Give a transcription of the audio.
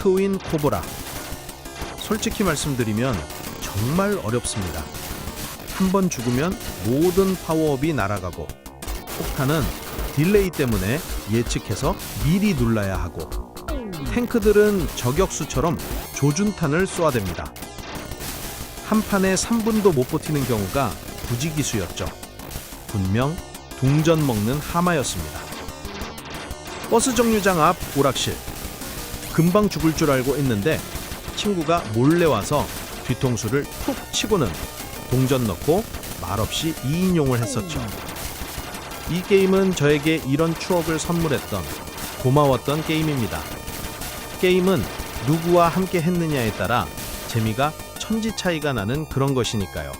트윈 코브라. 솔직히 말씀드리면 정말 어렵습니다. 한 번 죽으면 모든 파워업이 날아가고 폭탄은 딜레이 때문에 예측해서 미리 눌러야 하고 탱크들은 저격수처럼 조준탄을 쏘아댑니다. 한 판에 3분도 못 버티는 경우가 부지기수였죠. 분명 동전 먹는 하마였습니다. 버스 정류장 앞 오락실. 금방 죽을 줄 알고 있는데 친구가 몰래 와서 뒤통수를 툭 치고는 동전 넣고 말없이 2인용을 했었죠. 이 게임은 저에게 이런 추억을 선물했던 고마웠던 게임입니다. 게임은 누구와 함께 했느냐에 따라 재미가 천지 차이가 나는 그런 것이니까요.